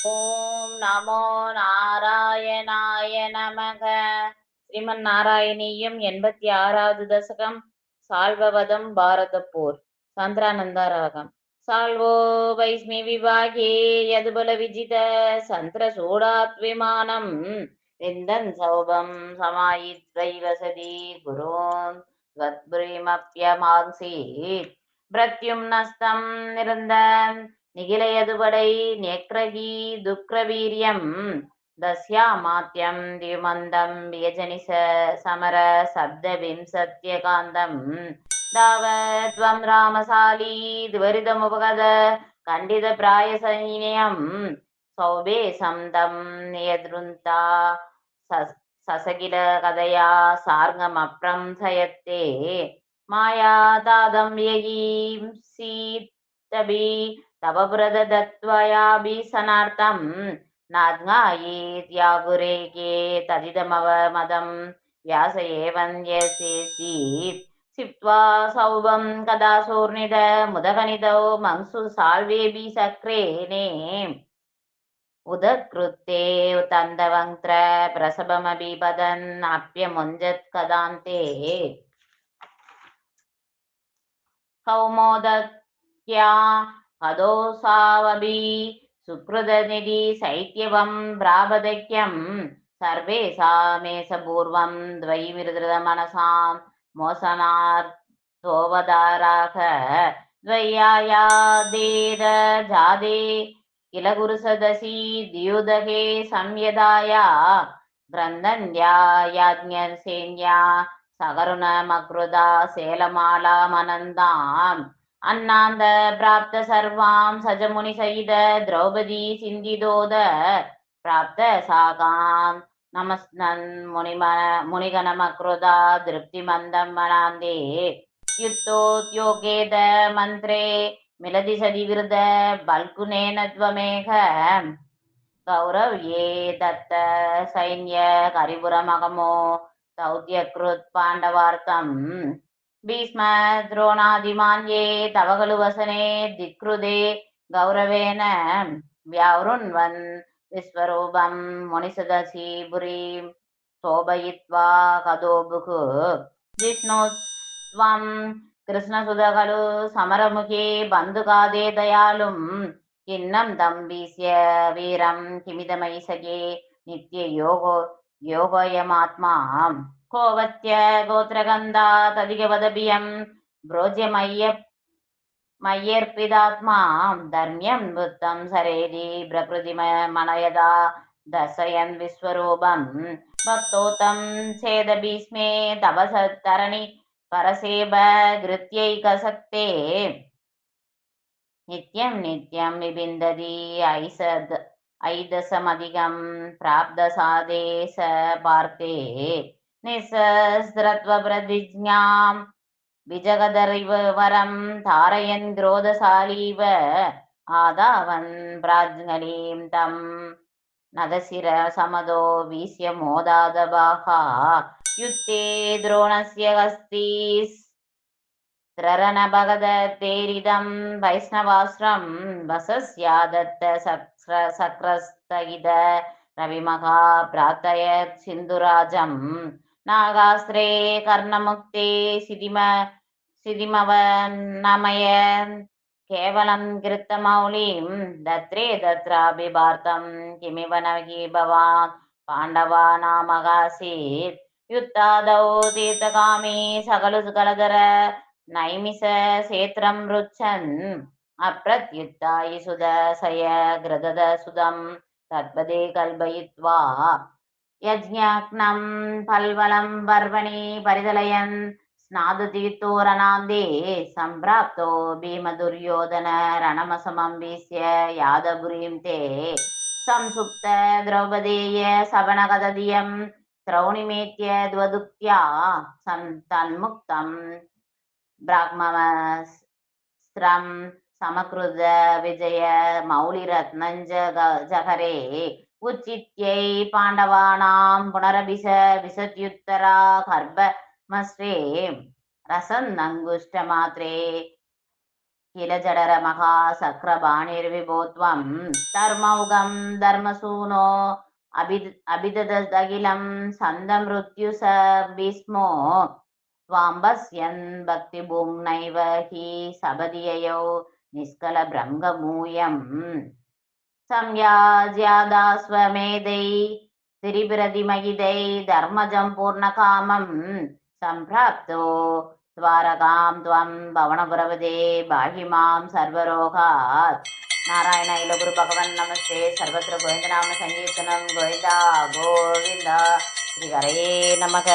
ஓம் நமோ நாராயணாய நமக ஸ்ரீமன் நாராயணீயம் எண்பத்தி ஆறாவது தசகம் சால்வவதம் பாரத போர் சந்திரானந்தா ராகம் சால்வோ வைஸ்மி விபாகே யதுபல விஜித சந்திர சூடாத் விமானம் விந்தன் சௌபம் சமாயித்வை வசதி குரோன் त्वत्प्रेमप्यमांसीत् प्रत्युम्नस्तं निरन्दन् நிகிலயதுவடை நெக்ரகி துக்ரவீரியம் தஸ்யாமாத்யம் தியுமந்தம் வியஜனிச சமர சப்தவிம் சத்யகாந்தம் தாவத்வம் ராமசாலி துவரிதமுபகத கண்டித பிராய சைனியம் சௌபே சந்தம் நியதிருந்தா சசகில கதையா சார்கம் அப்ரம் சயத்தே மாயா தாதம் யகீம் சீத்தபி तव पुरदत्त्वयाभिसनार्थं नाज्ञायेत्यागुरेके तदिदमवमदं व्यास एवन्यसेसीत् सिप्त्वा सौभं कदा सोर्निद मुदगनिदौ मंसु साल्वेऽपि सक्रेणे उदकृत्ते तन्दवङ्त्र प्रसभमपि पदन् अप्यमुञ्जत्कदान्ते कौमोदक्या अदो सावभि सुकृदनिधि शैत्यवं प्राभदक्यं सर्वे सा मेशपूर्वं द्वैविरध्रदमनसां मोसनातोवदाराहद्वया किल किलगुरुसदशी द्युदहे संयदाया। बृन्दन्या याज्ञसेन्या सकरुणमकृदा सेलमालामनन्दाम्। அண்ணாந்த பிராப்த சர்வாம் சஜமுனி சகித திரௌபதி சிந்திதோத பிராப்த சாகாம் நமஸ்தன் முனிமன முனிகணமக்ருதா திருப்தி மந்தம் மனாந்தே. யுத்தோத்யோகேத மந்திரே மிலதி சதிவிருத பல்குனேன துவமேக. கௌரவ் ஏ தத்த சைன்ய கரிபுரமகமோ தௌத்தியக்ருத் பாண்டவார்த்தம். भीष्म द्रोणादिमान्ये तव खलु वसने धिक्कृदे गौरवेण व्यावृण्वन् विश्वरूपं मुनिसदसि पुरीं शोभयित्वा कदोबुः जिष्णु त्वं कृष्णसुध खलु समरमुखे बन्धुकादे दयालुं किन्नं तं भीष्य वीरं किमिदमैसगे नित्ययोगो योगोऽयमात्मा कोवत्य गोत्रगन्धा तदिगवदभियं भ्रोज्यमय्य मय्यर्पितात्मा धर्म्यं बुद्धं सरेदि प्रकृतिमनयदा दर्शयन् विश्वरूपं। भक्तोत्तं छेदभीष्मे तपसत्तरणि परसेव घृत्यैकसक्ते नित्यं नित्यं विबिन्दति ऐसद् ऐदशमधिकं प्राप्तसादे स पार्थे நிசஸ்திரத்வபிரதிஜாம் விஜகதரிவரம் தாரயன் குரோதசாலீவ ஆதாவன் பிராஜ்ஞலீம் தம். நதசிர சமதோ வீசிய மோதாதபாகா. யுத்தே துரோணஸ்ய ஹஸ்தீஸ். திரரணபகதேரிதம் வைஷ்ணவாஸ்ரம் வசஸ்யாதத்த சக்ர சக்ரஸ்தகித ரவிமகா பிராத்தய சிந்துராஜம். நாகாஸ்ரே கர்ணமுக்தே சிதிம சிதிமவநமய கேவலம் கிருத்தமௌலிம் தத்ரே தத்ராபி பார்த்தம் கிமிவ நகி பவான் பாண்டவா நாமகாசீத் யுத்தாதௌ தீர்த்தகாமி சகலு கலதர நைமிச சேத்திரம் ருச்சன். அப்ரத்யுத்தாயி சுதசய கிரதத சுதம். தற்பதே கல்பயித்வா. யஜ்ஞாக்னம் பல்வலம் வர்வணி பரிதலயன் ஸ்நாது தீர்த்தோரணாந்தே சம்பிராப்தோ பீம துரியோதன ரணமசமம் வீசிய யாதபுரீம் தே. சம்சுப்த திரௌபதேய சபனகததியம் திரௌணிமேத்திய துவதுக்தியா சம் தன்முக்தம் பிராக்மஸ்திரம் சமகிருத விஜய மௌலிரத்னஞ்ச ஜகரே. उच्चित्यै पाण्डवानां पुनरभिष विशत्युत्तरा रसन्नङ्गुष्टमात्रे किल जडरमहासक्रबाणिर्विभो त्वं धर्मौघं धर्मसूनो अभिद् अभिदधदगिलं छन्दं मृत्युषभिस्मो त्वाम्बस्यन् भक्तिभुङ्नैव हि सभदियौ निष्कलभ्रङ्गमूयम् संयाज्यादास्वमेधै त्रिप्रतिमहिदै धर्मजं पूर्णकामं सम्प्राप्तो द्वारकां त्वं भवनपुरवदे पाहि मां सर्वरोगात् नारायण गुरु भगवन् नमस्ते सर्वत्र गोविन्दनाम सङ्कीर्तनं गोविन्दा गोविन्द श्रीहरये नमः